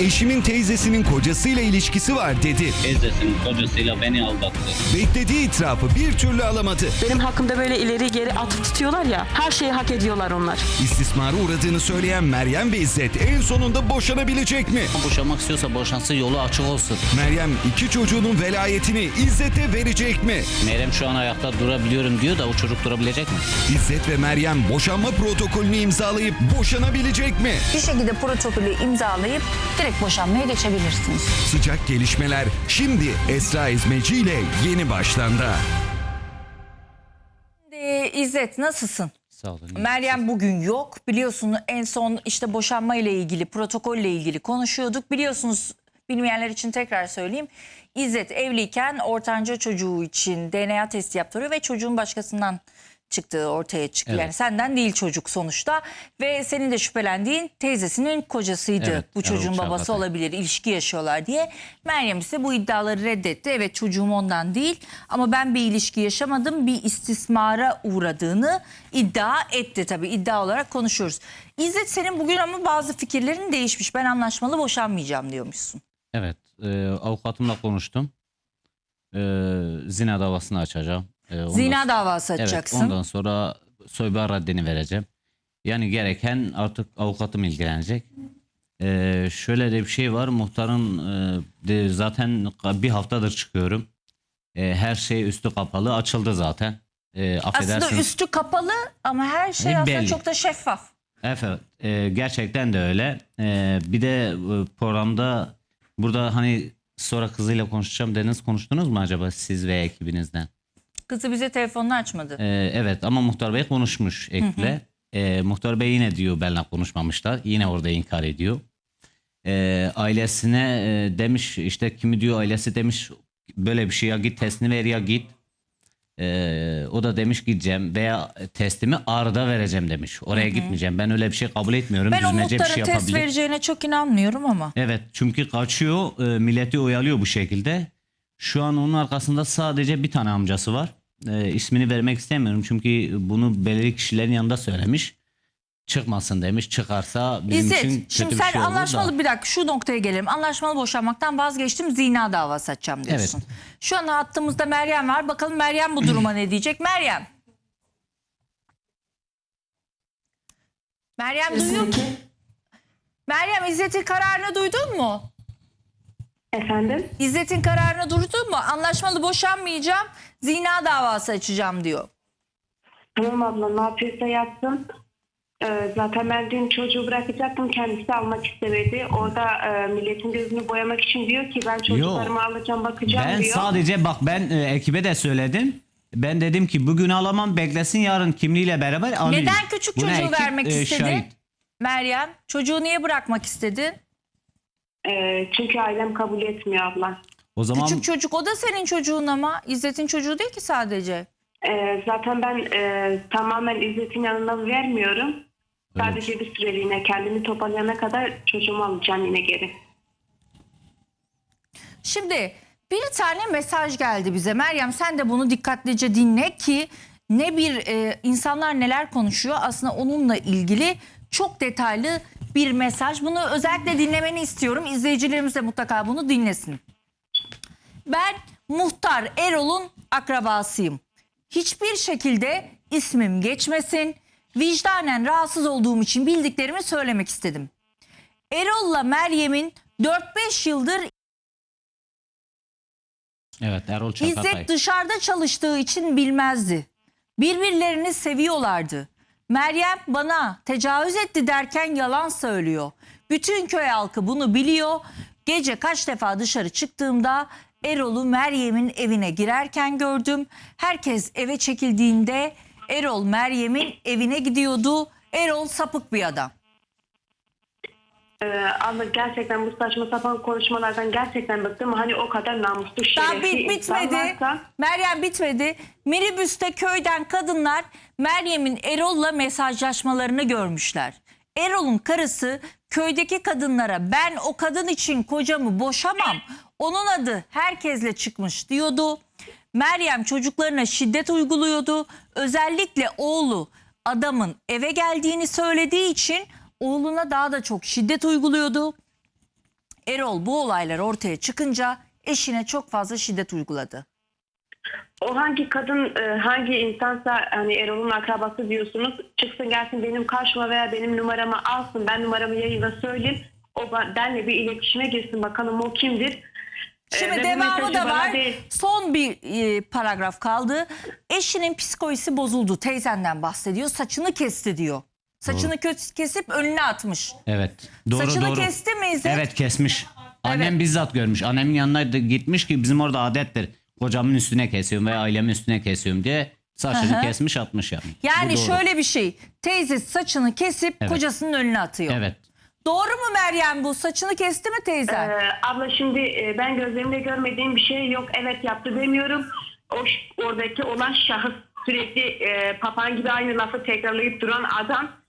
eşimin teyzesinin kocasıyla ilişkisi var dedi. Teyzesinin kocasıyla beni aldattı. Beklediği itirafı bir türlü alamadı. Benim hakkımda böyle ileri geri atıp tutuyorlar ya. Her şeyi hak ediyorlar onlar. İstismara uğradığını söyleyen Meryem ve İzzet en sonunda boşanabilecek mi? Boşanmak istiyorsa boşansın yolu açık olsun. Meryem iki çocuğunun velayetini İzzet'e verecek mi? Meryem şu an ayakta durabiliyorum diyor da o çocuk durabilecek mi? İzzet ve Meryem boşanma protokolünü imzalayıp boşanabilecek mi? Bir şekilde protokolü imzalayıp direkt boşanmaya geçebilirsiniz. Sıcak gelişmeler şimdi Esra İzmeci ile yeni başlanda. Ee, İzzet nasılsın? Sağ olun. Meryem bugün yok. Biliyorsun en son işte boşanma ile ilgili, protokolle ilgili konuşuyorduk. Biliyorsunuz bilmeyenler için tekrar söyleyeyim. İzzet evliyken ortanca çocuğu için DNA testi yaptırıyor ve çocuğun başkasından çıktığı ortaya çıktı. Evet. Yani senden değil çocuk sonuçta ve senin de şüphelendiğin teyzesinin kocasıydı. Evet, bu çocuğun babası Çağatay. olabilir, ilişki yaşıyorlar diye. Meryem ise bu iddiaları reddetti. Evet çocuğum ondan değil ama ben bir ilişki yaşamadım. Bir istismara uğradığını iddia etti tabii. iddia olarak konuşuyoruz. İzzet senin bugün ama bazı fikirlerin değişmiş. Ben anlaşmalı boşanmayacağım diyormuşsun. Evet. e, avukatımla konuştum. E, zina davasını açacağım. E, ondan Zina davası Evet, açacaksın. ondan sonra soyba raddini vereceğim. Yani gereken artık avukatım ilgilenecek. Ee, şöyle de bir şey var. Muhtarın e, de zaten bir haftadır çıkıyorum. E, her şey üstü kapalı. Açıldı zaten. E, affedersiniz. Aslında üstü kapalı ama her şey aslında belli. çok da şeffaf. Evet, e, gerçekten de öyle. E, bir de e, programda burada hani sonra kızıyla konuşacağım dediniz. Konuştunuz mu acaba siz ve ekibinizden? Kızı bize telefonunu açmadı. Ee, evet ama Muhtar Bey konuşmuş Ekle. Ee, Muhtar Bey yine diyor benimle konuşmamışlar. Yine orada inkar ediyor. Ee, ailesine e, demiş işte kimi diyor ailesi demiş böyle bir şey ya git testini ver ya git. Ee, o da demiş gideceğim veya testimi Ağrı'da vereceğim demiş. Oraya gitmeyeceğim. Ben öyle bir şey kabul etmiyorum. Ben o Düzmece bir muhtara şey test yapabilir. vereceğine çok inanmıyorum ama. Evet çünkü kaçıyor e, milleti oyalıyor bu şekilde. Şu an onun arkasında sadece bir tane amcası var. E, ismini vermek istemiyorum çünkü bunu belirli kişilerin yanında söylemiş. Çıkmasın demiş. Çıkarsa bizim İzzet, için kötü şimdi bir sen şey olur anlaşmalı da. bir dakika şu noktaya gelelim. Anlaşmalı boşanmaktan vazgeçtim zina davası açacağım diyorsun. Şu an hattımızda Meryem var. Bakalım Meryem bu duruma ne diyecek? Meryem. Meryem duyuyor musun? Meryem İzzet'in kararını duydun mu? Efendim? İzzet'in kararını duydun mu? Anlaşmalı boşanmayacağım, zina davası açacağım diyor. Tamam abla ne yapıyorsa yapsın. Ee, zaten ben dün çocuğu bırakacaktım. Kendisi almak istemedi. Orada e, milletin gözünü boyamak için diyor ki ben çocuklarımı alacağım bakacağım Ben diyor. sadece bak ben e, ekibe de söyledim. Ben dedim ki bugün alamam beklesin yarın kimliğiyle beraber alayım. Neden küçük Buna çocuğu ekip, vermek e, istedi? şahit. Meryem, çocuğu niye bırakmak istedi? Ee, çünkü ailem kabul etmiyor abla. O zaman Küçük çocuk o da senin çocuğun ama İzzet'in çocuğu değil ki sadece. Ee, zaten ben e, tamamen İzzet'in yanına vermiyorum. Sadece bir süreliğine kendimi toparlayana kadar çocuğumu alacağım yine geri. Şimdi bir tane mesaj geldi bize. Meryem sen de bunu dikkatlice dinle ki ne bir e, insanlar neler konuşuyor aslında onunla ilgili çok detaylı bir mesaj. Bunu özellikle dinlemeni istiyorum. İzleyicilerimiz de mutlaka bunu dinlesin. Ben muhtar Erol'un akrabasıyım. Hiçbir şekilde ismim geçmesin. Vicdanen rahatsız olduğum için bildiklerimi söylemek istedim. Erol'la Meryem'in 4-5 yıldır evet Erol Çakatay. İzzet dışarıda çalıştığı için bilmezdi. Birbirlerini seviyorlardı. Meryem bana tecavüz etti derken yalan söylüyor. Bütün köy halkı bunu biliyor. Gece kaç defa dışarı çıktığımda Erol'u Meryem'in evine girerken gördüm. Herkes eve çekildiğinde Erol Meryem'in evine gidiyordu. Erol sapık bir adam. Ee, abla gerçekten bu saçma sapan konuşmalardan gerçekten bıktım. Hani o kadar namuslu Daha şerefli bit, insan bitmedi. varsa- Meryem bitmedi. Minibüste köyden kadınlar Meryem'in Erol'la mesajlaşmalarını görmüşler. Erol'un karısı köydeki kadınlara ben o kadın için kocamı boşamam. Onun adı herkesle çıkmış diyordu. Meryem çocuklarına şiddet uyguluyordu. Özellikle oğlu adamın eve geldiğini söylediği için oğluna daha da çok şiddet uyguluyordu. Erol bu olaylar ortaya çıkınca eşine çok fazla şiddet uyguladı. O hangi kadın e, hangi insansa hani Erol'un akrabası diyorsunuz çıksın gelsin benim karşıma veya benim numaramı alsın ben numaramı yayında söyleyeyim o benle bir iletişime girsin bakalım o kimdir. E, Şimdi bu devamı da var. değil. Son bir e, paragraf kaldı. Eşinin psikolojisi bozuldu. Teyzenden bahsediyor. Saçını kesti diyor. Saçını kö- kesip önüne atmış. Evet. Doğru Saçını doğru. kesti mi İzzet? Evet kesmiş. Annem Evet. bizzat görmüş. Annemin yanına da gitmiş ki bizim orada adettir. Kocamın üstüne kesiyorum veya ailemin üstüne kesiyorum diye saçını kesmiş atmış yani. Yani doğru. şöyle bir şey. Teyze saçını kesip Evet. kocasının önüne atıyor. Evet. Doğru mu Meryem bu? Saçını kesti mi teyzen? Ee, abla şimdi e, ben gözlerimle görmediğim bir şey yok. Evet yaptı demiyorum. O ş- oradaki olan şahıs sürekli e, papan gibi aynı lafı tekrarlayıp duran adam.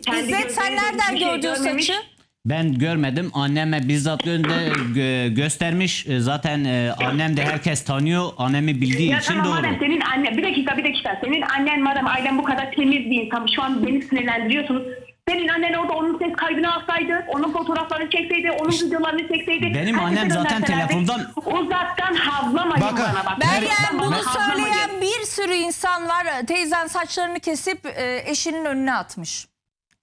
Kendi İzzet sen gözleriyle nereden hiçbir şey gördün görmemiş. saçı? Ben görmedim. Anneme bizzat gönde gö- göstermiş. E, Zaten e, annem de herkes tanıyor. Annemi bildiği Ya için tamam doğru. madem senin annen bir dakika bir dakika senin annen madem ailen bu kadar temiz bir insan şu an beni sinirlendiriyorsunuz. Senin annen orada onun ses kaydını alsaydı, onun fotoğraflarını çekseydi, onun videolarını çekseydi. Benim herkese annem zaten gönderselerdi. telefondan- Uzaktan havlamayın Bakın, bana bak. Meryem Uzaktan bunu bana havlamayın. söyleyen bir sürü insan var. Teyzen saçlarını kesip e, eşinin önüne atmış.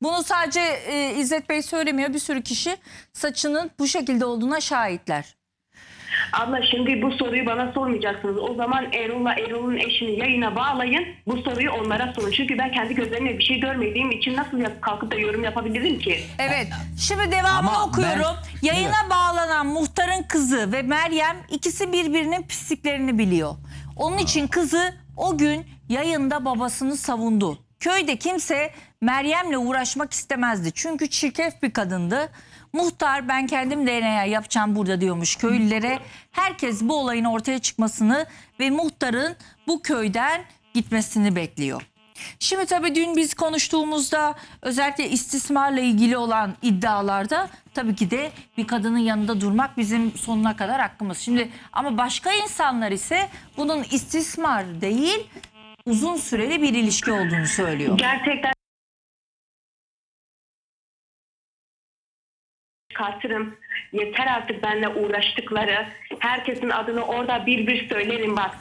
Bunu sadece e, İzzet Bey söylemiyor. Bir sürü kişi saçının bu şekilde olduğuna şahitler. Abla şimdi bu soruyu bana sormayacaksınız. O zaman Erol'la Erol'un eşini yayına bağlayın. Bu soruyu onlara sorun. Çünkü ben kendi gözlerimle bir şey görmediğim için nasıl yap- kalkıp da yorum yapabilirim ki? Evet. Şimdi devamını Ama okuyorum. Yayına bağlanan muhtarın kızı ve Meryem ikisi birbirinin pisliklerini biliyor. Onun için kızı o gün yayında babasını savundu. Köyde kimse Meryem'le uğraşmak istemezdi. Çünkü çirkef bir kadındı. Muhtar ben kendim DNA yapacağım burada diyormuş köylülere. Herkes bu olayın ortaya çıkmasını ve muhtarın bu köyden gitmesini bekliyor. Şimdi tabii dün biz konuştuğumuzda özellikle istismarla ilgili olan iddialarda tabii ki de bir kadının yanında durmak bizim sonuna kadar hakkımız. Şimdi ama başka insanlar ise bunun istismar değil uzun süreli bir ilişki olduğunu söylüyor. Gerçekten çıkartırım. Yeter artık benimle uğraştıkları. Herkesin adını orada bir bir söylerim bak.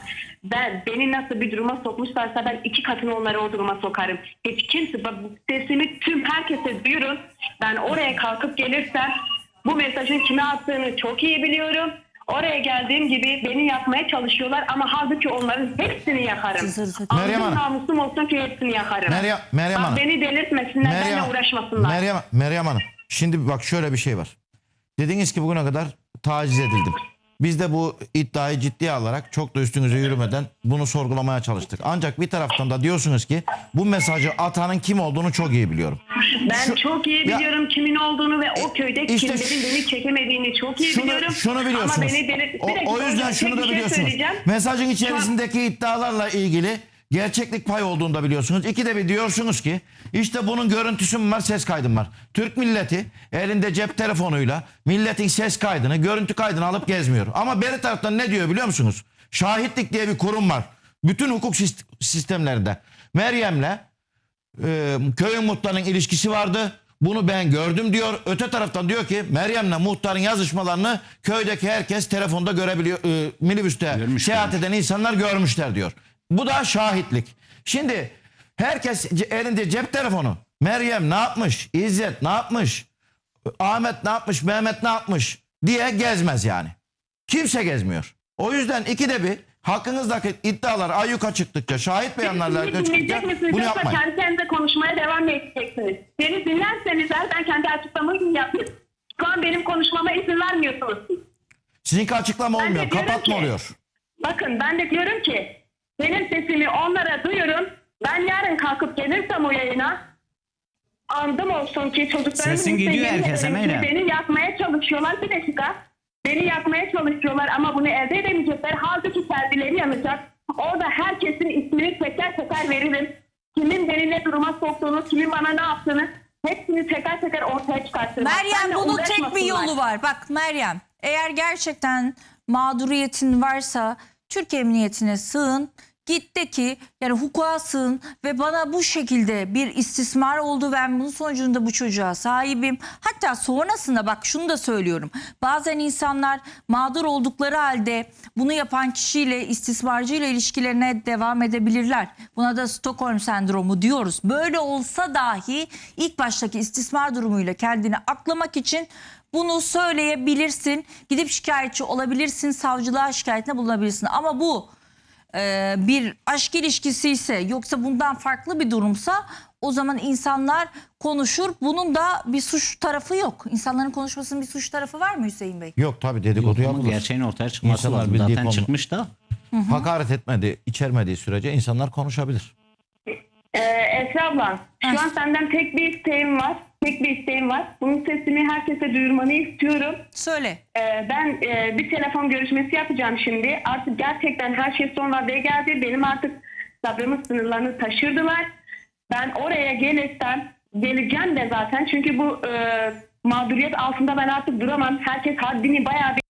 Ben beni nasıl bir duruma sokmuşlarsa ben iki katını onları o duruma sokarım. Hiç kimse bak bu sesimi tüm herkese duyurun. Ben oraya kalkıp gelirsem bu mesajın kime attığını çok iyi biliyorum. Oraya geldiğim gibi beni yapmaya çalışıyorlar ama halbuki onların hepsini yakarım. Meryem Hanım. namusum olsun ki hepsini yakarım. Meryem- Meryem Bak Hanım. Beni delirtmesinler, benimle uğraşmasınlar. Meryem, Meryem Hanım. Şimdi bak şöyle bir şey var. Dediniz ki bugüne kadar taciz edildim. Biz de bu iddiayı ciddiye alarak çok da üstünüze yürümeden bunu sorgulamaya çalıştık. Ancak bir taraftan da diyorsunuz ki bu mesajı atanın kim olduğunu çok iyi biliyorum. Ben Şu- çok iyi Ya- biliyorum kimin olduğunu ve o köyde İşte kimlerin beni çekemediğini çok iyi Şunu, biliyorum. şunu Ama biliyorsunuz. beni delir... o, dakika, o yüzden şunu da şey biliyorsunuz. söyleyeceğim. Mesajın içerisindeki iddialarla ilgili gerçeklik pay olduğunu da biliyorsunuz. İki de bir diyorsunuz ki işte bunun görüntüsü mü var ses kaydım var. Türk milleti elinde cep telefonuyla milletin ses kaydını görüntü kaydını alıp gezmiyor. Ama beri taraftan ne diyor biliyor musunuz? Şahitlik diye bir kurum var. Bütün hukuk sist- sistemlerinde. Meryem'le e, köyün muhtarının ilişkisi vardı. Bunu ben gördüm diyor. Öte taraftan diyor ki Meryem'le muhtarın yazışmalarını köydeki herkes telefonda görebiliyor. E, minibüste Görmüş, seyahat eden insanlar görmüşler diyor. Bu da şahitlik. Şimdi herkes elinde cep telefonu. Meryem ne yapmış? İzzet ne yapmış? Ahmet ne yapmış? Mehmet ne yapmış? diye gezmez yani. Kimse gezmiyor. O yüzden ikide bir hakkınızdaki iddialar ayyuka çıktıkça, şahit beyanlarla ayyuka çıktıkça misiniz bunu yoksa yapmayın. kendi kendinize konuşmaya devam edeceksiniz? Beni dinlerseniz eğer ben kendi açıklamamı yapayım. Şu an benim konuşmama izin vermiyorsunuz. Sizinki açıklama olmuyor, kapatma ki- oluyor. Bakın ben de diyorum ki benim sesimi onlara duyurun. Ben yarın kalkıp gelirsem o yayına andım olsun ki çocuklarımın Sesin gidiyor herkese Meryem. Beni yakmaya çalışıyorlar bir dakika. Beni yakmaya çalışıyorlar ama bunu elde edemeyecekler. Halbuki kendileri yanacak. Orada herkesin ismini teker teker veririm. Kimin beni ne duruma soktuğunu, kimin bana ne yaptığını hepsini teker teker ortaya çıkartırım. Meryem Benle bunun tek bir uğraşmasınlar. yolu var. Bak Meryem eğer gerçekten mağduriyetin varsa Türk Emniyetine sığın. Git de ki yani hukuka sığın ve bana bu şekilde bir istismar oldu ben bunun sonucunda bu çocuğa sahibim. Hatta sonrasında bak şunu da söylüyorum. Bazen insanlar mağdur oldukları halde bunu yapan kişiyle istismarcıyla ilişkilerine devam edebilirler. Buna da Stockholm sendromu diyoruz. Böyle olsa dahi ilk baştaki istismar durumuyla kendini aklamak için bunu söyleyebilirsin. Gidip şikayetçi olabilirsin. Savcılığa şikayetine bulunabilirsin. Ama bu e, bir aşk ilişkisi ise yoksa bundan farklı bir durumsa o zaman insanlar konuşur. Bunun da bir suç tarafı yok. İnsanların konuşmasının bir suç tarafı var mı Hüseyin Bey? Yok tabii dedikodu Ama yapılır. gerçeğin ortaya çıkması İnsanlar lazım. bildiği Zaten konu. çıkmış da. Hakaret etmedi, içermediği sürece insanlar konuşabilir. Ee, Esra abla, şu an senden tek bir isteğim var. Tek bir isteğim var. Bunun sesini herkese duyurmanı istiyorum. Söyle. Ee, ben e, bir telefon görüşmesi yapacağım şimdi. Artık gerçekten her şey son raddeye geldi. Benim artık sabrımın sınırlarını taşırdılar. Ben oraya gelirsem, geleceğim de zaten. Çünkü bu e, mağduriyet altında ben artık duramam. Herkes haddini bayağı bir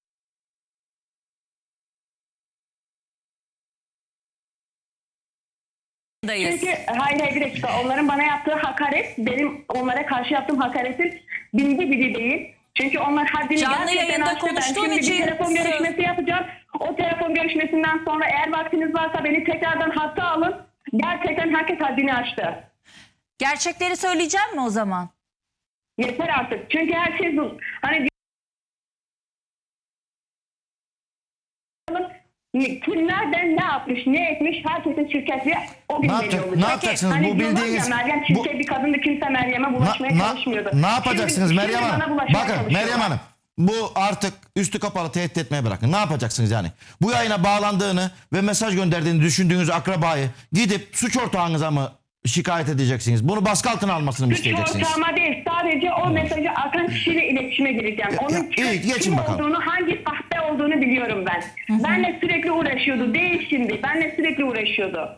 Dayız. Çünkü hayır hayır bir dakika onların bana yaptığı hakaret benim onlara karşı yaptığım hakaretin bindi biri değil. Çünkü onlar haddini Canlı gerçekten yayında aştı. Ben şimdi için bir telefon görüşmesi yapacağım. O telefon görüşmesinden sonra eğer vaktiniz varsa beni tekrardan hatta alın. Gerçekten herkes haddini aştı. Gerçekleri söyleyeceğim mi o zaman? Yeter artık. Çünkü her şey. Hani kim nereden ne yapmış, ne etmiş herkesin şirketi o gün Ne belli yapacak- olacak. ne yapacaksınız? Hani Bu diyorlar bildiğiniz- Ya, Meryem bu- kimse bir kadındı kimse Meryem'e Na- bulaşmaya na- çalışmıyordu. ne yapacaksınız Şimdi- Meryem şimdi bana Hanım? bulaşmaya Bakın çalışıyorlar. Meryem Hanım bu artık üstü kapalı tehdit etmeye bırakın. Ne yapacaksınız yani? Bu yayına bağlandığını ve mesaj gönderdiğini düşündüğünüz akrabayı gidip suç ortağınıza mı şikayet edeceksiniz? Bunu baskı altına almasını mı Suç isteyeceksiniz? ortağıma değil sadece o mesajı atan kişiyle iletişime gireceğim. Onun ya, iyi, geçin kim bakalım. olduğunu, hangi sahte olduğunu biliyorum ben. Benle sürekli uğraşıyordu. Değil şimdi. Benle sürekli uğraşıyordu.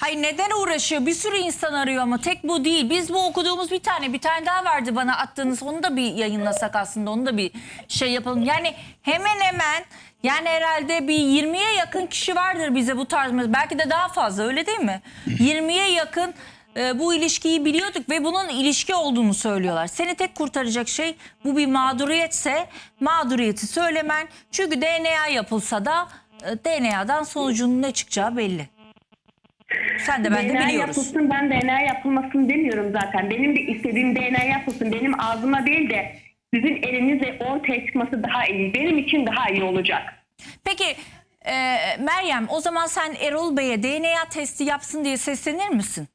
Hayır neden uğraşıyor? Bir sürü insan arıyor ama tek bu değil. Biz bu okuduğumuz bir tane bir tane daha vardı bana attığınız. Onu da bir yayınlasak aslında. Onu da bir şey yapalım. Yani hemen hemen yani herhalde bir 20'ye yakın kişi vardır bize bu tarz. Belki de daha fazla öyle değil mi? 20'ye yakın e, bu ilişkiyi biliyorduk ve bunun ilişki olduğunu söylüyorlar. Seni tek kurtaracak şey bu bir mağduriyetse mağduriyeti söylemen. Çünkü DNA yapılsa da e, DNA'dan sonucunun ne çıkacağı belli. Sen de ben de DNA biliyoruz. yapılsın ben DNA yapılmasın demiyorum zaten. Benim de istediğim DNA yapılsın. Benim ağzıma değil de sizin elinizle ortaya çıkması daha iyi. Benim için daha iyi olacak. Peki e, Meryem o zaman sen Erol Bey'e DNA testi yapsın diye seslenir misin?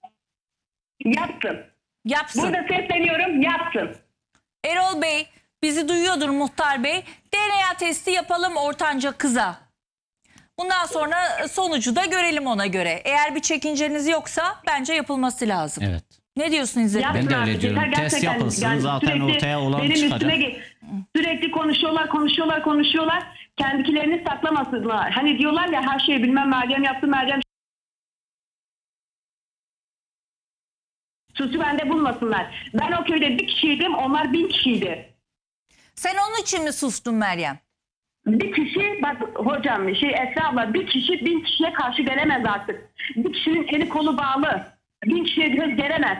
Yaptım. Yapsın. Burada sesleniyorum yaptım. Erol Bey bizi duyuyordur muhtar bey. DNA testi yapalım ortanca kıza. Bundan sonra sonucu da görelim ona göre. Eğer bir çekinceniz yoksa bence yapılması lazım. Evet. Ne diyorsun İzzet? Ben de öyle artık. diyorum. Yeter, Test gerçekten. yapılsın, zaten ortaya olan benim çıkacak. üstüme ge- sürekli konuşuyorlar, konuşuyorlar, konuşuyorlar. Kendilerini saklamasınlar. Hani diyorlar ya her şeyi bilmem Meryem yaptı, Meryem Suçu bende bulmasınlar. Ben o köyde bir kişiydim, onlar bin kişiydi. Sen onun için mi sustun Meryem? Bir kişi, bak hocam, şey Esra abla, bir kişi bin kişiye karşı gelemez artık. Bir kişinin eli kolu bağlı. Bin kişiye göz gelemez.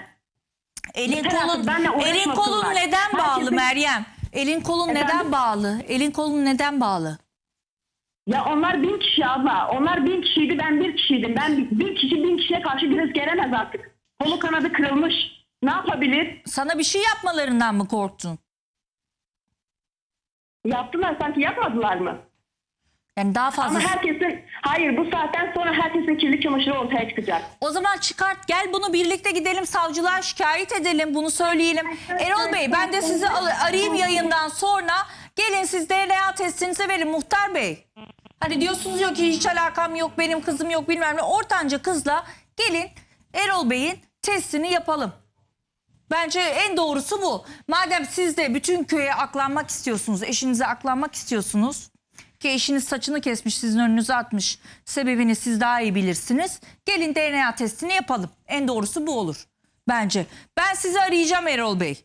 Elin Yeter artık, kolun elin kolun neden bağlı Herkesin- Meryem? Elin kolun neden Efendim? bağlı? Elin kolun neden bağlı? Ya onlar bin kişi abla. Onlar bin kişiydi ben bir kişiydim. Ben bir kişi bin kişiye karşı göz gelemez artık. Kolu kanadı kırılmış. Ne yapabilir? Sana bir şey yapmalarından mı korktun? Yaptılar sanki yapmadılar mı? Yani daha fazla. Ama herkesin hayır bu saatten sonra herkesin kirli çamaşırı ortaya çıkacak. O zaman çıkart gel bunu birlikte gidelim savcılığa şikayet edelim bunu söyleyelim. Erol Bey ben de sizi arayayım yayından sonra gelin siz DNA testinizi verin muhtar bey. Hani diyorsunuz yok ki hiç alakam yok benim kızım yok bilmem ne. Ortanca kızla gelin Erol Bey'in testini yapalım. Bence en doğrusu bu. Madem siz de bütün köye aklanmak istiyorsunuz, eşinize aklanmak istiyorsunuz ki eşiniz saçını kesmiş, sizin önünüze atmış. Sebebini siz daha iyi bilirsiniz. Gelin DNA testini yapalım. En doğrusu bu olur bence. Ben sizi arayacağım Erol Bey.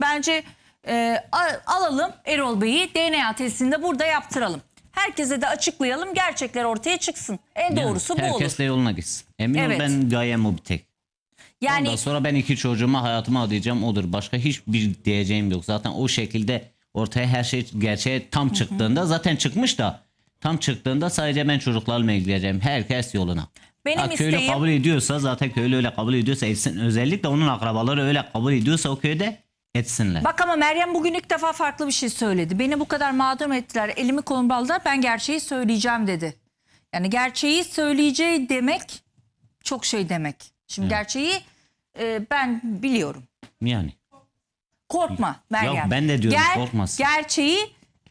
Bence e, alalım Erol Bey'i DNA testini de burada yaptıralım. Herkese de açıklayalım. Gerçekler ortaya çıksın. En Yani doğrusu bu herkes olur. de yoluna gitsin. Emin ol Evet. ben gayem o bir tek. Yani Ondan sonra ben iki çocuğuma hayatıma adayacağım odur. Başka hiçbir diyeceğim yok. Zaten o şekilde ortaya her şey gerçeğe tam çıktığında zaten çıkmış da tam çıktığında sadece ben çocuklarımla ilgileneceğim. Herkes yoluna. Benim köylü isteğim- kabul ediyorsa zaten köylü öyle kabul ediyorsa etsin. Özellikle onun akrabaları öyle kabul ediyorsa o köyde etsinler. Bak ama Meryem bugün ilk defa farklı bir şey söyledi. Beni bu kadar mağdur ettiler, elimi kolumu bağladılar. Ben gerçeği söyleyeceğim dedi. Yani gerçeği söyleyeceği demek çok şey demek. Şimdi gerçeği e, ben biliyorum. Yani. Korkma Meryem. Yok, ben de diyorum, korkmasın. Gerçeği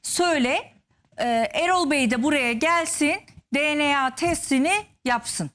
söyle. E, Erol Bey de buraya gelsin. DNA testini yapsın.